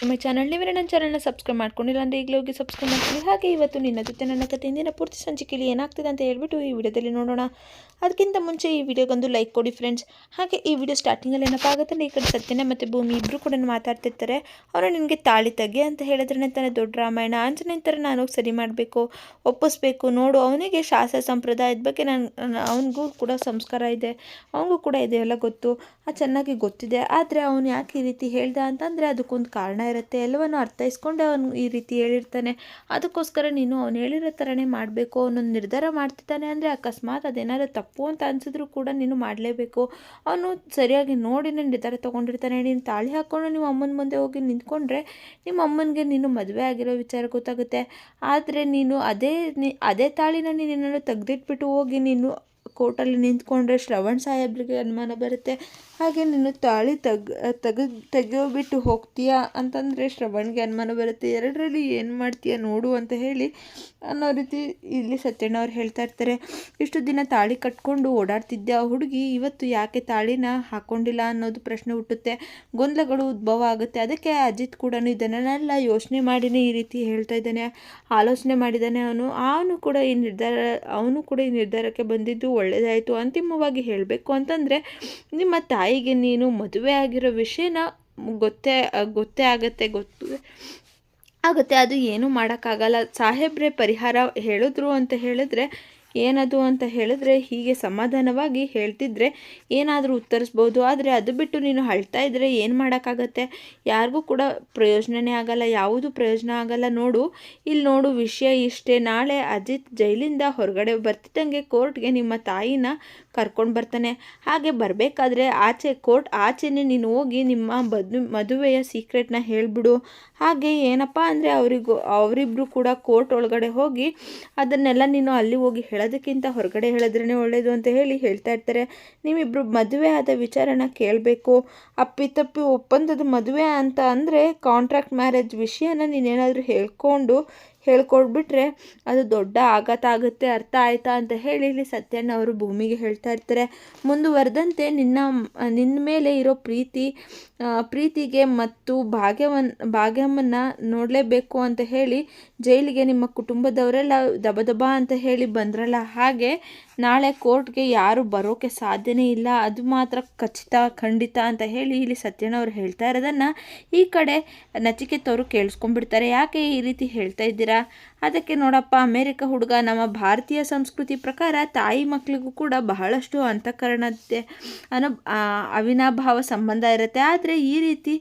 To channel ನೀವೇ ನನ್ನ ಚಾನಲ್ನ ಸಬ್ಸ್ಕ್ರೈಬ್ ಮಾಡ್ಕೊಂಡಿಲ್ಲ ಅಂದರೆ ಈಗಲೇ ಹೋಗಿ ಸಬ್ಸ್ಕ್ರೈಬ್ ಮಾಡ್ಕೊಳ್ಳಿ. ಹಾಗೆ ಇವತ್ತು ನಿನ್ನ ಜೊತೆ ನನ್ನ ಕತೆ ಇಂದಿನ ಪೂರ್ತಿ ಸಂಚಿಕೆಯಲ್ಲಿ ಏನಾಗ್ತದೆ ಅಂತ ಹೇಳ್ಬಿಟ್ಟು ಈ ವಿಡಿಯೋದಲ್ಲಿ ನೋಡೋಣ. ಅದಕ್ಕಿಂತ ಮುಂಚೆ ಈ ವಿಡಿಯೋಗೊಂದು ಲೈಕ್ ಕೊಡಿ ಫ್ರೆಂಡ್ಸ್ ಹಾಗೆ ಈ ವಿಡಿಯೋ ಸ್ಟಾರ್ಟಿಂಗಲ್ಲಿ ಏನಪ್ಪ ಆಗುತ್ತೆ ಈ ಕಡೆ ಸತ್ಯನ ಮತ್ತು ಭೂಮಿ ಇಬ್ಬರು ಕೂಡ ಮಾತಾಡ್ತಿರ್ತಾರೆ. ಅವರು ನಿನಗೆ ತಾಳಿ ತಗ್ಗೆ ಅಂತ ಹೇಳಿದ್ರೆ ತಾನೇ ದೊಡ್ಡ ರಾಮಾಯಣ. ಆಂಜನೇಯನ ಥರ ನಾನು ಹೋಗಿ ಸರಿ ಮಾಡಬೇಕು, ಒಪ್ಪಿಸ್ಬೇಕು, ನೋಡು. ಅವನಿಗೆ ಶಾಸ್ತ್ರ ಸಂಪ್ರದಾಯದ ಬಗ್ಗೆ ನಾನು ಅವನಿಗೂ ಕೂಡ ಸಂಸ್ಕಾರ ಇದೆ. ಅವನಿಗೂ ಕೂಡ ಇದೆಲ್ಲ ಗೊತ್ತು. ಅದು ಚೆನ್ನಾಗಿ ಗೊತ್ತಿದೆ. ಆದರೆ ಅವನು ಯಾಕೆ ಈ ರೀತಿ ಹೇಳ್ದ ಅಂತಂದರೆ ಅದಕ್ಕೊಂದು ಕಾರಣ ಇರುತ್ತೆ ಎಲ್ಲವನ್ನು ಅರ್ಥೈಸ್ಕೊಂಡು ಅವನು ಈ ರೀತಿ ಹೇಳಿರ್ತಾನೆ. ಅದಕ್ಕೋಸ್ಕರ ನೀನು ಅವನು ಹೇಳಿರೋ ಥರನೇ ಮಾಡಬೇಕು. ಅವನೊಂದು ನಿರ್ಧಾರ ಮಾಡ್ತಿದ್ದಾನೆ ಅಂದರೆ ಅಕಸ್ಮಾತ್ ಅದೇನಾದ್ರು ತಪ್ಪು ಅಂತ ಅನಿಸಿದ್ರು ಕೂಡ ನೀನು ಮಾಡಲೇಬೇಕು. ಅವನು ಸರಿಯಾಗಿ ನೋಡಿ ನಾನು ನಿರ್ಧಾರ ತೊಗೊಂಡಿರ್ತಾನೆ. ನೀನು ತಾಳಿ ಹಾಕ್ಕೊಂಡು ನೀವು ಅಮ್ಮನ ಮುಂದೆ ಹೋಗಿ ನಿಂತ್ಕೊಂಡ್ರೆ ನಿಮ್ಮ ಅಮ್ಮನಿಗೆ ನೀನು ಮದುವೆ ಆಗಿರೋ ವಿಚಾರ ಗೊತ್ತಾಗುತ್ತೆ. ಆದರೆ ನೀನು ಅದೇ ಅದೇ ತಾಳಿನ ನೀನು ಏನಾದ್ರು ತೆಗೆದಿಟ್ಬಿಟ್ಟು ಹೋಗಿ ನೀನು ಕೋರ್ಟಲ್ಲಿ ನಿಂತ್ಕೊಂಡ್ರೆ ಶ್ರವಣ್ ಸಾಹೇಬ್ರಿಗೆ ಅನುಮಾನ ಬರುತ್ತೆ. ಹಾಗೆ ನೀನು ತಾಳಿ ತೆಗ್ ತೆಗೆಯೋ ತೆಗೆಯೋಬಿಟ್ಟು ಹೋಗ್ತೀಯಾ? ಅಂತಂದರೆ ಶ್ರವಣ್ಗೆ ಅನುಮಾನ ಬರುತ್ತೆ. ಎರಡರಲ್ಲಿ ಏನು ಮಾಡ್ತೀಯ ನೋಡು ಅಂತ ಹೇಳಿ ಅನ್ನೋ ರೀತಿ ಇಲ್ಲಿ ಸತ್ಯಣ್ಣವ್ರು ಹೇಳ್ತಾ ಇರ್ತಾರೆ. ಇಷ್ಟು ದಿನ ತಾಳಿ ಕಟ್ಕೊಂಡು ಓಡಾಡ್ತಿದ್ದೆ ಆ ಹುಡುಗಿ? ಇವತ್ತು ಯಾಕೆ ತಾಳಿನ ಹಾಕ್ಕೊಂಡಿಲ್ಲ ಅನ್ನೋದು ಪ್ರಶ್ನೆ ಹುಟ್ಟುತ್ತೆ. ಗೊಂದಲಗಳು ಉದ್ಭವ ಆಗುತ್ತೆ. ಅದಕ್ಕೆ ಅಜಿತ್ ಕೂಡ ಇದನ್ನೆಲ್ಲ ಯೋಚನೆ ಮಾಡಿನೇ ಈ ರೀತಿ ಹೇಳ್ತಾ ಇದ್ದಾನೆ. ಆಲೋಚನೆ ಮಾಡಿದ್ದಾನೆ ಅವನು. ಅವನು ಕೂಡ ಈ ನಿರ್ಧಾರ, ಅವನು ಕೂಡ ಈ ನಿರ್ಧಾರಕ್ಕೆ ಬಂದಿದ್ದು ಒಳ್ಳೆಯದಾಯಿತು ಅಂತಿಮವಾಗಿ ಹೇಳಬೇಕು ಅಂತಂದರೆ ನಿಮ್ಮ ತಾಯಿಗೆ ನೀನು ಮದುವೆ ಆಗಿರೋ ವಿಷಯನ ಗೊತ್ತೇ ಗೊತ್ತೇ ಆಗತ್ತೆ, ಗೊತ್ತು, ಆಗುತ್ತೆ. ಅದು ಏನೂ ಮಾಡೋಕ್ಕಾಗಲ್ಲ. ಸಾಹೇಬ್ರೆ ಪರಿಹಾರ ಹೇಳಿದ್ರು ಅಂತ ಹೇಳಿದ್ರೆ, ಏನದು ಅಂತ ಹೇಳಿದ್ರೆ ಹೀಗೆ ಸಮಾಧಾನವಾಗಿ ಹೇಳ್ತಿದ್ರೆ ಏನಾದರೂ ಉತ್ತರಿಸ್ಬೋದು. ಆದರೆ ಅದು ಬಿಟ್ಟು ನೀನು ಅಳ್ತಾ ಇದ್ದರೆ ಏನು ಮಾಡೋಕ್ಕಾಗತ್ತೆ? ಯಾರಿಗೂ ಕೂಡ ಪ್ರಯೋಜನವೇ ಆಗಲ್ಲ, ಯಾವುದು ಪ್ರಯೋಜನ ಆಗಲ್ಲ ನೋಡು. ಇಲ್ಲಿ ನೋಡು, ವಿಷಯ ಇಷ್ಟೇ. ನಾಳೆ ಅಜಿತ್ ಜೈಲಿಂದ ಹೊರಗಡೆ ಬರ್ತಿದ್ದಂಗೆ ಕೋರ್ಟ್ಗೆ ನಿಮ್ಮ ತಾಯಿನ ಕರ್ಕೊಂಡು ಬರ್ತಾನೆ. ಹಾಗೆ ಬರಬೇಕಾದ್ರೆ ಆಚೆ ಕೋರ್ಟ್ ಆಚೆನೇ ನೀನು ಹೋಗಿ ನಿಮ್ಮ ಮದು ಮದುವೆಯ ಸೀಕ್ರೆಟ್ನ ಹೇಳಿಬಿಡು. ಹಾಗೆ ಏನಪ್ಪ ಅಂದರೆ ಅವರಿಗೂ ಅವರಿಬ್ಬರು ಕೂಡ ಕೋರ್ಟ್ ಒಳಗಡೆ ಹೋಗಿ ಅದನ್ನೆಲ್ಲ ನೀನು ಅಲ್ಲಿ ಹೋಗಿ ಹೇಳೋದಕ್ಕಿಂತ ಹೊರಗಡೆ ಹೇಳಿದ್ರೇ ಒಳ್ಳೆಯದು ಅಂತ ಹೇಳಿ ಹೇಳ್ತಾ ಇರ್ತಾರೆ. ನೀವಿಬ್ಬರು ಮದುವೆ ಆದ ವಿಚಾರನ ಕೇಳಬೇಕು. ಅಪ್ಪಿತಪ್ಪಿ ಒಪ್ಪಂದದ ಮದುವೆ ಅಂತ ಅಂದರೆ ಕಾಂಟ್ರಾಕ್ಟ್ ಮ್ಯಾರೇಜ್ ವಿಷಯನ ನೀನೇನಾದರೂ ಹೇಳ್ಕೊಂಡು ಹೇಳ್ಕೊಡ್ಬಿಟ್ರೆ ಅದು ದೊಡ್ಡ ಆಘಾತ ಆಗುತ್ತೆ, ಅರ್ಥ ಆಯ್ತಾ ಅಂತ ಹೇಳಿ ಇಲ್ಲಿ ಸತ್ಯಣ್ಣ ಅವರು ಭೂಮಿಗೆ ಹೇಳ್ತಾ ಇರ್ತಾರೆ. ಮುಂದುವರೆದಂತೆ ನಿನ್ನ ನಿನ್ನ ಮೇಲೆ ಇರೋ ಪ್ರೀತಿ ಪ್ರೀತಿಗೆ ಮತ್ತು ಭಾಗ್ಯವನ್, ಭಾಗ್ಯಮ್ಮನ್ನ ನೋಡಲೇಬೇಕು ಅಂತ ಹೇಳಿ ಜೈಲಿಗೆ ನಿಮ್ಮ ಕುಟುಂಬದವರೆಲ್ಲ ದಬದಬ ದಬ ಅಂತ ಹೇಳಿ ಬಂದ್ರಲ್ಲ ಹಾಗೆ ನಾಳೆ ಕೋರ್ಟ್ಗೆ ಯಾರು ಬರೋಕ್ಕೆ ಸಾಧ್ಯನೇ ಇಲ್ಲ, ಅದು ಮಾತ್ರ ಖಚಿತ, ಖಂಡಿತ ಅಂತ ಹೇಳಿ ಇಲ್ಲಿ ಸತ್ಯನವ್ರು ಹೇಳ್ತಾ ಇರೋದನ್ನು ಈ ಕಡೆ ನಚಿಕೆತ್ತವರು ಕೇಳಿಸ್ಕೊಂಡ್ಬಿಡ್ತಾರೆ. ಯಾಕೆ ಈ ರೀತಿ ಹೇಳ್ತಾ ಇದ್ದೀರಾ ಅದಕ್ಕೆ ನೋಡಪ್ಪ, ಅಮೇರಿಕ ಹುಡುಗ ನಮ್ಮ ಭಾರತೀಯ ಸಂಸ್ಕೃತಿ ಪ್ರಕಾರ ತಾಯಿ ಮಕ್ಕಳಿಗೂ ಕೂಡ ಬಹಳಷ್ಟು ಅಂತಃಕರಣತೆ ಅನು ಅವಿನಾಭಾವ ಸಂಬಂಧ ಇರುತ್ತೆ. ಆದರೆ ಈ ರೀತಿ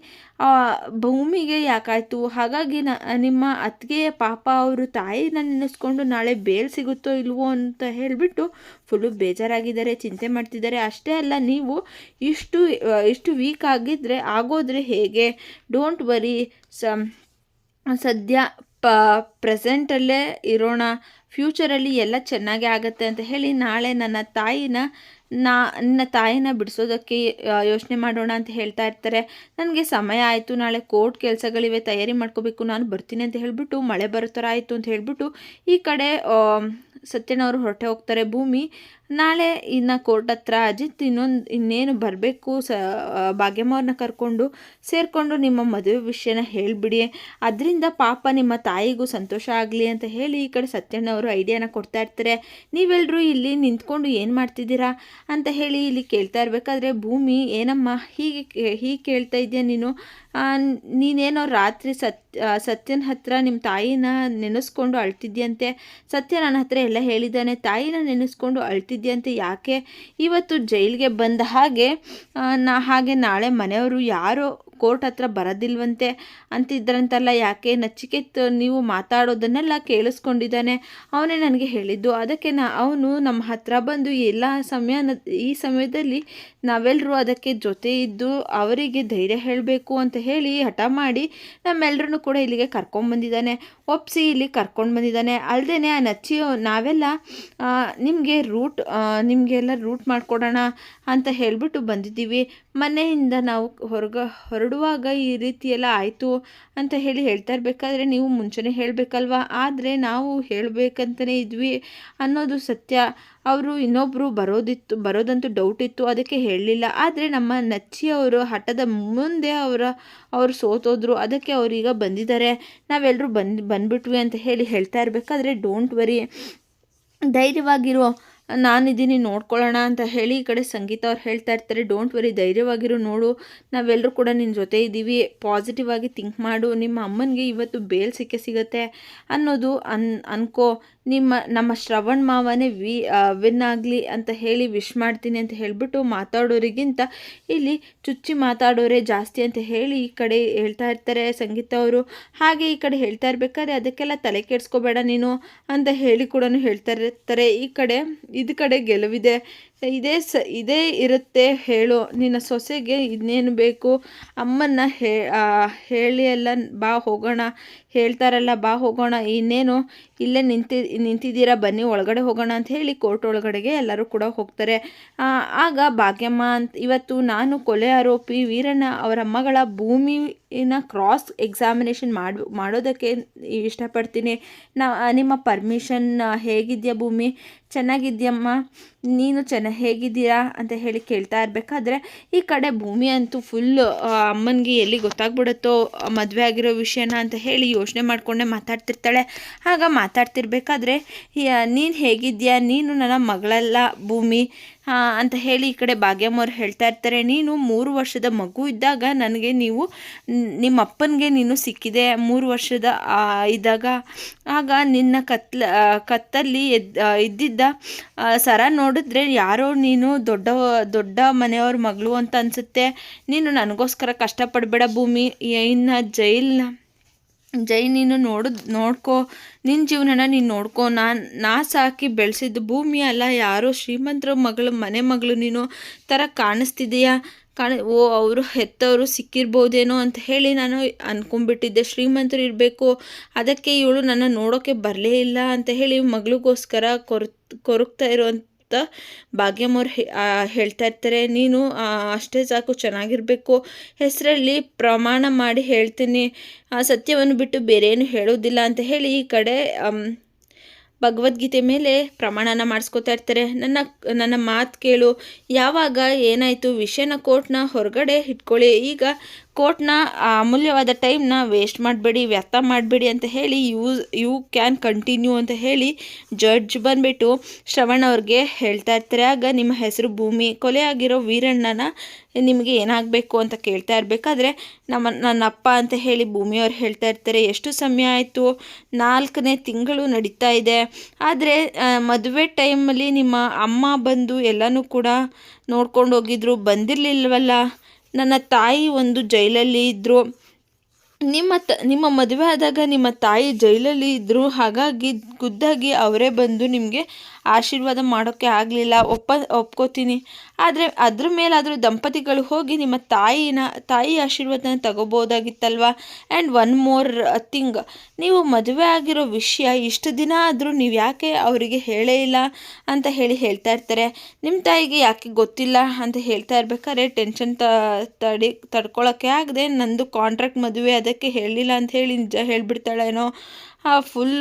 ಭೂಮಿಗೆ ಯಾಕಾಯಿತು? ಹಾಗಾಗಿ ನ, ನಿಮ್ಮ ಅತ್ತಿಗೆಯ ಪಾಪ ಅವರು ತಾಯಿನ ನೆನೆಸ್ಕೊಂಡು ನಾಳೆ ಬೇಲ್ ಸಿಗುತ್ತೋ ಇಲ್ವೋ ಅಂತ ಹೇಳಿಬಿಟ್ಟು ಫುಲ್ಲು ಬೇಜಾರಾಗಿದ್ದಾರೆ, ಚಿಂತೆ ಮಾಡ್ತಿದ್ದಾರೆ. ಅಷ್ಟೇ ಅಲ್ಲ, ನೀವು ಇಷ್ಟು ಇಷ್ಟು ವೀಕ್ ಆಗಿದ್ದರೆ ಆಗೋದ್ರೆ ಹೇಗೆ? ಡೋಂಟ್ ವರಿ ಸ, ಸದ್ಯ ಪ, ಪ್ರೆಸೆಂಟಲ್ಲೇ ಇರೋಣ, ಫ್ಯೂಚರಲ್ಲಿ ಎಲ್ಲ ಚೆನ್ನಾಗೇ ಆಗುತ್ತೆ ಅಂತ ಹೇಳಿ ನಾಳೆ ನನ್ನ ತಾಯಿನ, ನಾ, ನನ್ನ ತಾಯಿನ ಬಿಡಿಸೋದಕ್ಕೆ ಯೋಚನೆ ಮಾಡೋಣ ಅಂತ ಹೇಳ್ತಾ ಇರ್ತಾರೆ. ನನಗೆ ಸಮಯ ಆಯಿತು, ನಾಳೆ ಕೋರ್ಟ್ ಕೆಲಸಗಳಿವೆ, ತಯಾರಿ ಮಾಡ್ಕೋಬೇಕು, ನಾನು ಬರ್ತೀನಿ ಅಂತ ಹೇಳಿಬಿಟ್ಟು ಮಳೆ ಬರೋ ಥರ ಆಯಿತು ಅಂತ ಹೇಳಿಬಿಟ್ಟು ಈ ಕಡೆ ಸತ್ಯನವರು ಹೊರಟೆ ಹೋಗ್ತಾರೆ ಭೂಮಿ. ನಾಳೆ ಇನ್ನು ಕೋರ್ಟ್ ಹತ್ರ ಅಜಿತ್ ಇನ್ನೊಂದು, ಇನ್ನೇನು ಬರಬೇಕು ಸ ಭಾಗ್ಯಮ್ಮವ್ರನ್ನ ಕರ್ಕೊಂಡು ಸೇರಿಕೊಂಡು ನಿಮ್ಮ ಮದುವೆ ವಿಷಯನ ಹೇಳಿಬಿಡಿ. ಅದರಿಂದ ಪಾಪ ನಿಮ್ಮ ತಾಯಿಗೂ ಸಂತೋಷ ಆಗಲಿ ಅಂತ ಹೇಳಿ ಈ ಕಡೆ ಸತ್ಯಣ್ಣವರು ಐಡಿಯಾನ ಕೊಡ್ತಾ ಇರ್ತಾರೆ. ನೀವೆಲ್ಲರೂ ಇಲ್ಲಿ ನಿಂತ್ಕೊಂಡು ಏನು ಮಾಡ್ತಿದ್ದೀರಾ ಅಂತ ಹೇಳಿ ಇಲ್ಲಿ ಕೇಳ್ತಾ ಇರಬೇಕಾದ್ರೆ ಭೂಮಿ, ಏನಮ್ಮ ಹೀಗೆ ಹೀಗೆ ಕೇಳ್ತಾ ಇದೆಯಾ ನೀನು? ನೀನೇನೋ ರಾತ್ರಿ ಸತ್ ಸತ್ಯನ ಹತ್ರ ನಿಮ್ಮ ತಾಯಿನ ನೆನೆಸ್ಕೊಂಡು ಅಳ್ತಿದ್ಯಂತೆ. ಸತ್ಯ ನನ್ನ ಹತ್ರ ಎಲ್ಲ ಹೇಳಿದ್ದಾನೆ. ತಾಯಿನ ನೆನೆಸ್ಕೊಂಡು ಅಳ್ತಿದ್ಯಂತೆ ಯಾಕೆ? ಇವತ್ತು ಜೈಲಿಗೆ ಬಂದ ಹಾಗೆ ನಾ ಹಾಗೆ ನಾಳೆ ಮನೆಯವರು ಯಾರೋ ಕೋರ್ಟ್ ಹತ್ರ ಬರೋದಿಲ್ವಂತೆ ಅಂತಿದ್ರಂತಲ್ಲ. ಯಾಕೆ? ನಚಿಕೇತ್ ನೀವು ಮಾತಾಡೋದನ್ನೆಲ್ಲ ಕೇಳಿಸ್ಕೊಂಡಿದ್ದಾನೆ. ಅವನೇ ನನಗೆ ಹೇಳಿದ್ದು. ಅದಕ್ಕೆ ನಾ ಅವನು ನಮ್ಮ ಹತ್ರ ಬಂದು ಎಲ್ಲ ಸಮಯ ಈ ಸಮಯದಲ್ಲಿ ನಾವೆಲ್ಲರೂ ಅದಕ್ಕೆ ಜೊತೆ ಇದ್ದು ಅವರಿಗೆ ಧೈರ್ಯ ಹೇಳಬೇಕು ಅಂತ ಹೇಳಿ ಹಠ ಮಾಡಿ ನಮ್ಮೆಲ್ಲರೂ ಕೂಡ ಇಲ್ಲಿಗೆ ಕರ್ಕೊಂಡ್ಬಂದಿದ್ದಾನೆ ಒಪ್ಪಿಸಿ ಇಲ್ಲಿ ಕರ್ಕೊಂಡು ಬಂದಿದ್ದಾನೆ. ಅಲ್ಲದೆ ಆ ನಚ್ಚಿ ನಾವೆಲ್ಲ ನಿಮಗೆ ರೂಟ್ ನಿಮಗೆಲ್ಲ ರೂಟ್ ಮಾಡಿಕೊಡೋಣ ಅಂತ ಹೇಳಿಬಿಟ್ಟು ಬಂದಿದ್ದೀವಿ. ಮನೆಯಿಂದ ನಾವು ಹೊರಗ, ಹೊರಡುವಾಗ ಈ ರೀತಿಯೆಲ್ಲ ಆಯಿತು ಅಂತ ಹೇಳಿ ಹೇಳ್ತಾ ಇರಬೇಕಾದ್ರೆ ನೀವು ಮುಂಚೆನೇ ಹೇಳಬೇಕಲ್ವಾ? ಆದರೆ ನಾವು ಹೇಳಬೇಕಂತಲೇ ಇದ್ವಿ ಅನ್ನೋದು ಸತ್ಯ. ಅವರು ಇನ್ನೊಬ್ಬರು ಬರೋದಿತ್ತು, ಬರೋದಂತೂ ಡೌಟ್ ಇತ್ತು, ಅದಕ್ಕೆ ಹೇಳಲಿಲ್ಲ. ಆದರೆ ನಮ್ಮ ನಚ್ಚಿಯವರು ಹಠದ ಮುಂದೆ ಅವರ, ಅವರು ಸೋತೋದ್ರು, ಅದಕ್ಕೆ ಅವರೀಗ ಬಂದಿದ್ದಾರೆ. ನಾವೆಲ್ಲರೂ ಬಂದು, ಬಂದ್ಬಿಟ್ವಿ ಅಂತ ಹೇಳಿ ಹೇಳ್ತಾ ಇರಬೇಕಾದ್ರೆ ಡೋಂಟ್ ವರಿ ಧೈರ್ಯವಾಗಿರು. ನಾನಿದ್ದೀನಿ, ನೋಡ್ಕೊಳ್ಳೋಣ ಅಂತ ಹೇಳಿ ಈ ಕಡೆ ಸಂಗೀತ ಅವ್ರು ಹೇಳ್ತಾ ಇರ್ತಾರೆ. ಡೋಂಟ್ ವರಿ ಧೈರ್ಯವಾಗಿರು, ನೋಡು. ನಾವೆಲ್ಲರೂ ಕೂಡ ನಿನ್ನ ಜೊತೆ ಇದ್ದೀವಿ. ಪಾಸಿಟಿವ್ ಆಗಿ ಥಿಂಕ್ ಮಾಡು. ನಿಮ್ಮ ಅಮ್ಮನಿಗೆ ಇವತ್ತು ಬೇಲ್ ಸಿಕ್ಕೇ ಸಿಗತ್ತೆ ಅನ್ನೋದು ಅನ್, ಅನ್ಕೋ. ನಿಮ್ಮ, ನಮ್ಮ ಶ್ರವಣ್ ಮಾವನೇ ವಿ ವಿನ್ ಆಗಲಿ ಅಂತ ಹೇಳಿ ವಿಶ್ ಮಾಡ್ತೀನಿ ಅಂತ ಹೇಳಿಬಿಟ್ಟು ಮಾತಾಡೋರಿಗಿಂತ ಇಲ್ಲಿ ಚುಚ್ಚಿ ಮಾತಾಡೋರೇ ಜಾಸ್ತಿ ಅಂತ ಹೇಳಿ ಈ ಕಡೆ ಹೇಳ್ತಾ ಇರ್ತಾರೆ ಸಂಗೀತ ಅವರು. ಹಾಗೆ ಈ ಕಡೆ ಹೇಳ್ತಾ ಇರ್ಬೇಕಾದ್ರೆ ಅದಕ್ಕೆಲ್ಲ ತಲೆ ಕೆಡಿಸ್ಕೋಬೇಡ ನೀನು ಅಂತ ಹೇಳಿ ಕೂಡ ಹೇಳ್ತಾ ಇರ್ತಾರೆ. ಈ ಕಡೆ, ಇದು ಕಡೆ ಗೆಲುವಿದೆ. ಇದೇ ಸ, ಇದೇ ಇರುತ್ತೆ ಹೇಳು. ನಿನ್ನ ಸೊಸೆಗೆ ಇನ್ನೇನು ಬೇಕು? ಅಮ್ಮನ್ನ ಹೇಳಿ ಎಲ್ಲ ಬಾ ಹೋಗೋಣ. ಹೇಳ್ತಾರಲ್ಲ, ಬಾ ಹೋಗೋಣ. ಇನ್ನೇನು? ಇಲ್ಲೇ ನಿಂತಿ, ನಿಂತಿದ್ದೀರಾ? ಬನ್ನಿ, ಒಳಗಡೆ ಹೋಗೋಣ ಅಂತ ಹೇಳಿ ಕೋರ್ಟ್ ಒಳಗಡೆಗೆ ಎಲ್ಲರೂ ಕೂಡ ಹೋಗ್ತಾರೆ. ಆಗ ಭಾಗ್ಯಮ್ಮ ಅಂತ, ಇವತ್ತು ನಾನು ಕೊಲೆ ಆರೋಪಿ ವೀರಣ್ಣ ಅವರ ಮಗಳ ಭೂಮಿನ ಕ್ರಾಸ್ ಎಕ್ಸಾಮಿನೇಷನ್ ಮಾಡಿ ಮಾಡೋದಕ್ಕೆ ಇಷ್ಟಪಡ್ತೀನಿ. ನಾ, ನಿಮ್ಮ ಪರ್ಮಿಷನ್ ಹೇಗಿದೆಯಾ ಭೂಮಿ? ಚೆನ್ನಾಗಿದ್ಯಮ್ಮ? ನೀನು ಚೆನ್ನ, ಹೇಗಿದ್ದೀರಾ ಅಂತ ಹೇಳಿ ಕೇಳ್ತಾ ಇರಬೇಕಾದ್ರೆ, ಈ ಕಡೆ ಭೂಮಿ ಅಂತೂ ಫುಲ್ ಅಮ್ಮನಿಗೆ ಎಲ್ಲಿ ಗೊತ್ತಾಗ್ಬಿಡುತ್ತೋ, ಮದುವೆ ಆಗಿರೋ ವಿಷಯನ ಅಂತ ಹೇಳಿ ಯೋಚನೆ ಮಾಡಿಕೊಂಡೆ ಮಾತಾಡ್ತಿರ್ತಾಳೆ. ಆಗ ಮಾತಾಡ್ತಿರ್ಬೇಕಾದ್ರೆ ನೀನು ಹೇಗಿದ್ಯಾ ನೀನು ನನ್ನ ಮಗಳಲ್ಲ ಭೂಮಿ. ಅಂತ ಹೇಳಿ ಈ ಕಡೆ ಭಾಗ್ಯಮ್ಮವ್ರು ಹೇಳ್ತಾ ಇರ್ತಾರೆ, ನೀನು ಮೂರು ವರ್ಷದ ಮಗು ಇದ್ದಾಗ ನನಗೆ ನೀವು ನಿಮ್ಮ ಅಪ್ಪನಿಗೆ ನೀನು ಸಿಕ್ಕಿದೆ. ಮೂರು ವರ್ಷದ ಇದ್ದಾಗ ಆಗ ನಿನ್ನ ಕತ್ಲ ಕತ್ತಲ್ಲಿ ಇದ್ದಿದ್ದ ಸರ ನೋಡಿದ್ರೆ ಯಾರೋ ನೀನು ದೊಡ್ಡ ದೊಡ್ಡ ಮನೆಯವ್ರ ಮಗಳು ಅಂತ ಅನಿಸುತ್ತೆ. ನೀನು ನನಗೋಸ್ಕರ ಕಷ್ಟಪಡಬೇಡ ಭೂಮಿ. ಇನ್ನು ಜೈಲ್ನ ಜೈ, ನೀನು ನೋಡು, ನೋಡ್ಕೋ. ನಿನ್ನ ಜೀವನನ ನೀನು ನೋಡ್ಕೋ. ನಾನು ನಾ ಸಾಕಿ ಬೆಳೆಸಿದ್ದು ಭೂಮಿ ಅಲ್ಲ, ಯಾರೋ ಶ್ರೀಮಂತರ ಮಗಳು, ಮನೆ ಮಗಳು ನೀನು ಥರ ಕಾಣಿಸ್ತಿದೆಯಾ? ಕಾಣ, ಓ, ಅವರು ಹೆತ್ತವರು ಸಿಕ್ಕಿರ್ಬೋದೇನೋ ಅಂತ ಹೇಳಿ ನಾನು ಅಂದ್ಕೊಂಡ್ಬಿಟ್ಟಿದ್ದೆ ಶ್ರೀಮಂತರು ಇರಬೇಕು, ಅದಕ್ಕೆ ಇವಳು ನನ್ನ ನೋಡೋಕ್ಕೆ ಬರಲೇ ಇಲ್ಲ ಅಂತ ಹೇಳಿ ಮಗಳಿಗೋಸ್ಕರ ಕೊರ್, ಕೊರಗ್ತಾ ಇರುವಂಥ ಭಾಗ್ಯಮ್ಮವ್ರು ಹೇಳ್ತಾ ಇರ್ತಾರೆ. ನೀನು ಅಷ್ಟೇ ಸಾಕು, ಚೆನ್ನಾಗಿರಬೇಕು. ಹೆಸರಲ್ಲಿ ಪ್ರಮಾಣ ಮಾಡಿ ಹೇಳ್ತೀನಿ. ಆ, ಸತ್ಯವನ್ನು ಬಿಟ್ಟು ಬೇರೇನು ಹೇಳೋದಿಲ್ಲ ಅಂತ ಹೇಳಿ ಈ ಕಡೆ ಭಗವದ್ಗೀತೆ ಮೇಲೆ ಪ್ರಮಾಣನ ಮಾಡಿಸ್ಕೊತಾ ಇರ್ತಾರೆ. ನನ್ನ ನನ್ನ ಮಾತು ಕೇಳು. ಯಾವಾಗ ಏನಾಯಿತು? ವಿಷಯನ ಕೋರ್ಟ್ನ ಹೊರಗಡೆ ಇಟ್ಕೊಳ್ಳಿ. ಈಗ ಕೋರ್ಟ್ನ ಅಮೂಲ್ಯವಾದ ಟೈಮ್ನ ವೇಸ್ಟ್ ಮಾಡಬೇಡಿ, ವ್ಯರ್ಥ ಮಾಡಬೇಡಿ ಅಂತ ಹೇಳಿ ಯೂಸ್, ಯು ಕ್ಯಾನ್ ಕಂಟಿನ್ಯೂ ಅಂತ ಹೇಳಿ ಜಡ್ಜ್ ಬಂದುಬಿಟ್ಟು ಶ್ರವಣ್ ಅವ್ರಿಗೆ ಹೇಳ್ತಾ ಇರ್ತಾರೆ. ಆಗ ನಿಮ್ಮ ಹೆಸರು, ಭೂಮಿ, ಕೊಲೆ ಆಗಿರೋ ವೀರಣ್ಣನ ನಿಮಗೆ ಏನಾಗಬೇಕು ಅಂತ ಕೇಳ್ತಾ ಇರಬೇಕಾದ್ರೆ ನಮ್ಮ ನನ್ನ ಅಪ್ಪ ಅಂತ ಹೇಳಿ ಭೂಮಿಯವ್ರು ಹೇಳ್ತಾ ಇರ್ತಾರೆ, ಎಷ್ಟು ಸಮಯ ಆಯಿತು? ನಾಲ್ಕನೇ ತಿಂಗಳು ನಡೀತಾ ಇದೆ. ಆದರೆ ಮದುವೆ ಟೈಮಲ್ಲಿ ನಿಮ್ಮ ಅಮ್ಮ ಬಂದು ಎಲ್ಲನೂ ಕೂಡ ನೋಡ್ಕೊಂಡು ಹೋಗಿದ್ರು, ಬಂದಿರಲಿಲ್ವಲ್ಲ? ನನ್ನ ತಾಯಿ ಒಂದು ಜೈಲಲ್ಲಿ ಇದ್ದರು ನಿಮ್ಮ ತ, ನಿಮ್ಮ ಮದುವೆ ಆದಾಗ ನಿಮ್ಮ ತಾಯಿ ಜೈಲಲ್ಲಿ ಇದ್ದರು ಹಾಗಾಗಿ ಖುದ್ದಾಗಿ ಅವರೇ ಬಂದು ನಿಮಗೆ ಆಶೀರ್ವಾದ ಮಾಡೋಕ್ಕೆ ಆಗಲಿಲ್ಲ, ಒಪ್ಪ, ಒಪ್ಕೋತೀನಿ. ಆದರೆ ಅದ್ರ ಮೇಲಾದರೂ ದಂಪತಿಗಳು ಹೋಗಿ ನಿಮ್ಮ ತಾಯಿನ, ತಾಯಿ ಆಶೀರ್ವಾದನ ತಗೋಬೋದಾಗಿತ್ತಲ್ವ? ಆ್ಯಂಡ್ ಒನ್ ಮೋರ್ ಥಿಂಗ್ ನೀವು ಮದುವೆ ಆಗಿರೋ ವಿಷಯ ಇಷ್ಟು ದಿನ ಆದರೂ ನೀವು ಯಾಕೆ ಅವರಿಗೆ ಹೇಳೇ ಇಲ್ಲ ಅಂತ ಹೇಳಿ ಹೇಳ್ತಾ ಇರ್ತಾರೆ. ನಿಮ್ಮ ತಾಯಿಗೆ ಯಾಕೆ ಗೊತ್ತಿಲ್ಲ ಅಂತ ಹೇಳ್ತಾ ಇರ್ಬೇಕಾದ್ರೆ ಟೆನ್ಷನ್ ತಡಿ ತಡ್ಕೊಳ್ಳೋಕ್ಕೆ ಆಗದೆ ನಂದು ಕಾಂಟ್ರಾಕ್ಟ್ ಮದುವೆ ಅದಕ್ಕೆ ಹೇಳಿಲ್ಲ ಅಂತ ಹೇಳಿ ನಿಜ ಹೇಳಿಬಿಡ್ತಾಳೇನೋ. ಫುಲ್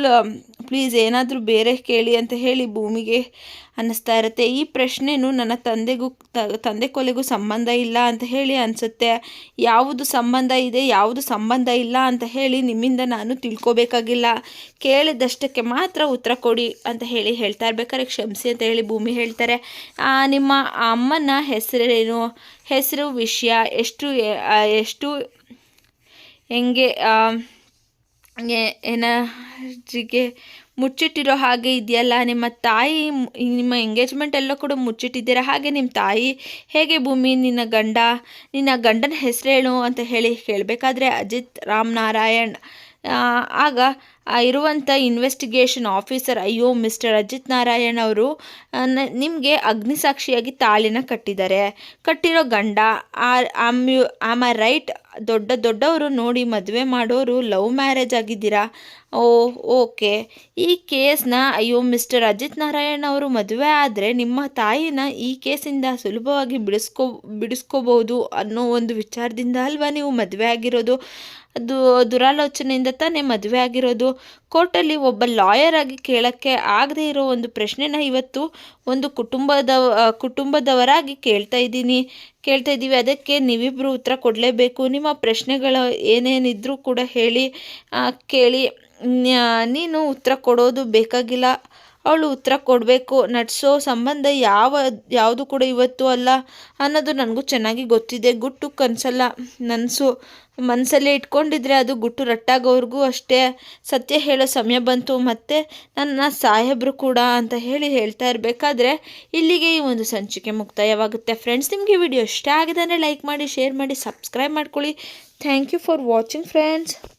ಪ್ಲೀಸ್ ಏನಾದರೂ ಬೇರೆ ಕೇಳಿ ಅಂತ ಹೇಳಿ ಭೂಮಿಗೆ ಅನ್ನಿಸ್ತಾ ಇರುತ್ತೆ. ಈ ಪ್ರಶ್ನೆನೂ ನನ್ನ ತಂದೆಗೂ ತಂದೆ ಕೊಲೆಗೂ ಸಂಬಂಧ ಇಲ್ಲ ಅಂತ ಹೇಳಿ ಅನಿಸುತ್ತೆ. ಯಾವುದು ಸಂಬಂಧ ಇದೆ, ಯಾವುದು ಸಂಬಂಧ ಇಲ್ಲ ಅಂತ ಹೇಳಿ ನಿಮ್ಮಿಂದ ನಾನು ತಿಳ್ಕೊಬೇಕಾಗಿಲ್ಲ. ಕೇಳಿದಷ್ಟಕ್ಕೆ ಮಾತ್ರ ಉತ್ತರ ಕೊಡಿ ಅಂತ ಹೇಳಿ ಹೇಳ್ತಾ ಇರ್ಬೇಕಾದ್ರೆ ಕ್ಷಮಿಸಿ ಅಂತ ಹೇಳಿ ಭೂಮಿ ಹೇಳ್ತಾರೆ. ನಿಮ್ಮ ಅಮ್ಮನ ಹೆಸರೇನು? ಹೆಸರು ವಿಷಯ? ಎಷ್ಟು ಎಷ್ಟು, ಹೆಂಗೆ ಏನಾಜಿಗೆ ಮುಚ್ಚಿಟ್ಟಿರೋ ಹಾಗೆ ಇದೆಯಲ್ಲ, ನಿಮ್ಮ ತಾಯಿ ನಿಮ್ಮ ಎಂಗೇಜ್ಮೆಂಟ್ ಎಲ್ಲ ಕೂಡ ಮುಚ್ಚಿಟ್ಟಿದ್ದೀರಾ? ಹಾಗೆ ನಿಮ್ಮ ತಾಯಿ ಹೇಗೆ ಭೂಮಿ, ನಿನ್ನ ಗಂಡ, ನಿನ್ನ ಗಂಡನ ಹೆಸರೇಳು ಹೇಳು ಅಂತ ಹೇಳಿ ಕೇಳಬೇಕಾದ್ರೆ ಅಜಿತ್ ರಾಮ್ ನಾರಾಯಣ್ ಆಗ ಇರುವಂಥ ಇನ್ವೆಸ್ಟಿಗೇಷನ್ ಆಫೀಸರ್ ಅಯ್ಯೋ ಮಿಸ್ಟರ್ ಅಜಿತ್ ನಾರಾಯಣ್ ಅವರು ನಿಮಗೆ ಅಗ್ನಿಸಾಕ್ಷಿಯಾಗಿ ತಾಳಿನ ಕಟ್ಟಿದ್ದಾರೆ. ಕಟ್ಟಿರೋ ಗಂಡ ಯು ಆಮ್ ಆ ರೈಟ್, ದೊಡ್ಡ ದೊಡ್ಡವರು ನೋಡಿ ಮದುವೆ ಮಾಡೋರು ಲವ್ ಮ್ಯಾರೇಜ್ ಆಗಿದ್ದೀರಾ? Oh, okay. ಈ ಕೇಸ್ನ, ಅಯ್ಯೋ ಮಿಸ್ಟರ್ ಅಜಿತ್ ನಾರಾಯಣ್ ಅವರು ಮದುವೆ ಆದರೆ ನಿಮ್ಮ ತಾಯಿನ ಈ ಕೇಸಿಂದ ಸುಲಭವಾಗಿ ಬಿಡಿಸ್ಕೊ ಬಿಡಿಸ್ಕೋಬೋದು ಅನ್ನೋ ಒಂದು ವಿಚಾರದಿಂದ ಅಲ್ವಾ ನೀವು ಮದುವೆ ಆಗಿರೋದು? ಅದು ದುರಾಲೋಚನೆಯಿಂದ ತಾನೇ ಮದುವೆ ಆಗಿರೋದು? ಕೋರ್ಟಲ್ಲಿ ಒಬ್ಬ ಲಾಯರ್ ಆಗಿ ಕೇಳೋಕ್ಕೆ ಆಗದೇ ಇರೋ ಒಂದು ಪ್ರಶ್ನೆನ ಇವತ್ತು ಒಂದು ಕುಟುಂಬದ ಕುಟುಂಬದವರಾಗಿ ಕೇಳ್ತಾ ಇದ್ದೀನಿ. ಕೇಳ್ತಾ ಇದ್ದೀವಿ. ಅದಕ್ಕೆ ನೀವಿಬ್ಬರು ಉತ್ತರ ಕೊಡಲೇಬೇಕು. ನಿಮ್ಮ ಪ್ರಶ್ನೆಗಳು ಏನೇನಿದ್ರೂ ಕೂಡ ಹೇಳಿ ಕೇಳಿ. ನೀನು ಉತ್ತರ ಕೊಡೋದು ಬೇಕಾಗಿಲ್ಲ. ಅವಳು ಉತ್ತರ ಕೊಡಬೇಕು. ನಡೆಸೋ ಸಂಬಂಧ ಯಾವ, ಯಾವುದು ಕೂಡ ಇವತ್ತು ಅಲ್ಲ ಅನ್ನೋದು ನನಗೂ ಚೆನ್ನಾಗಿ ಗೊತ್ತಿದೆ. ಗುಟ್ಟು ಕನಸಲ್ಲ ನನಸು. ಮನಸ್ಸಲ್ಲೇ ಇಟ್ಕೊಂಡಿದ್ರೆ ಅದು ಗುಟ್ಟು ರಟ್ಟಾಗೋವರೆಗೂ ಅಷ್ಟೇ ಸತ್ಯ ಹೇಳೋ ಸಮಯ ಬಂತು ಮತ್ತು ನನ್ನ ಸಾಹೇಬರು ಕೂಡ ಅಂತ ಹೇಳಿ ಹೇಳ್ತಾ ಇರಬೇಕಾದ್ರೆ ಇಲ್ಲಿಗೆ ಈ ಒಂದು ಸಂಚಿಕೆ ಮುಕ್ತಾಯವಾಗುತ್ತೆ. ಫ್ರೆಂಡ್ಸ್ ನಿಮಗೆ ವಿಡಿಯೋ ಇಷ್ಟ ಆಗಿದೆ ಲೈಕ್ ಮಾಡಿ ಶೇರ್ ಮಾಡಿ ಸಬ್ಸ್ಕ್ರೈಬ್ ಮಾಡ್ಕೊಳ್ಳಿ. Thank you for watching friends